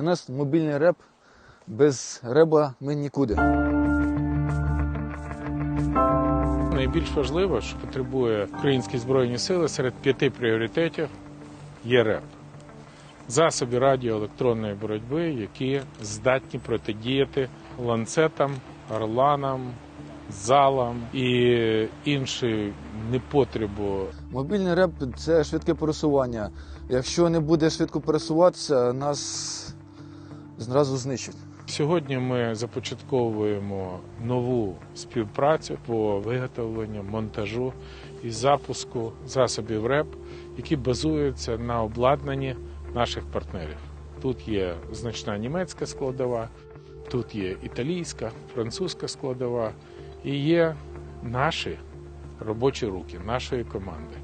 У нас мобільний реп, без реба ми нікуди. Найбільш важливо, що потребує українські збройні сили серед п'яти пріоритетів є РЕП. Засоби радіоелектронної боротьби, які здатні протидіяти ланцетам, орланам, залам і іншій непотребу. Мобільний реп це швидке пересування. Якщо не буде швидко пересуватися, нас зразу знищать. Сьогодні ми започатковуємо нову співпрацю по виготовленню, монтажу і запуску засобів РЕП, які базуються на обладнанні наших партнерів. Тут є значна німецька складова, тут є італійська, французька складова і є наші робочі руки нашої команди.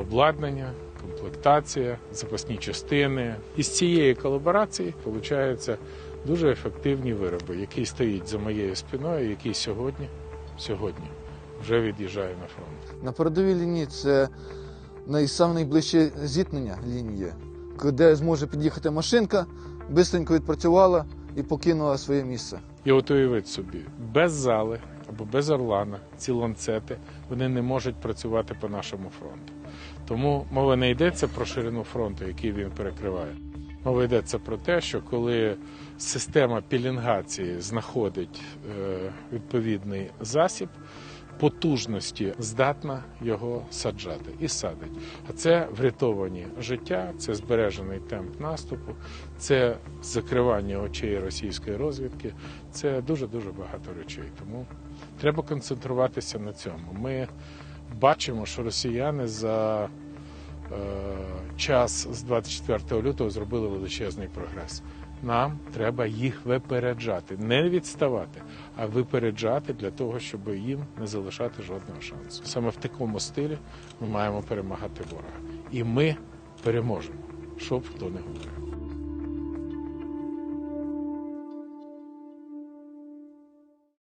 Обладнання, комплектація, запасні частини. Із цієї колаборації виходить дуже ефективні вироби, який стоїть за моєю спиною, який сьогодні, сьогодні вже від'їжджає на фронт. На передовій лінії це най- найближче зіткнення лінії, де зможе під'їхати машинка, швидко відпрацювала і покинула своє місце. І от уявіть собі, без зали або без орлана ці ланцети вони не можуть працювати по нашому фронту. Тому мова не йдеться про ширину фронту, який він перекриває. Мова йдеться про те, що коли система пілінгації знаходить е, відповідний засіб, потужності здатна його саджати і садить. А це врятовані життя, це збережений темп наступу, це закривання очей російської розвідки. Це дуже дуже багато речей. Тому треба концентруватися на цьому. Ми бачимо, що росіяни за е, час з 24 лютого зробили величезний прогрес. Нам треба їх випереджати, не відставати, а випереджати для того, щоб їм не залишати жодного шансу. Саме в такому стилі ми маємо перемагати ворога. І ми переможемо, що б хто не говорив.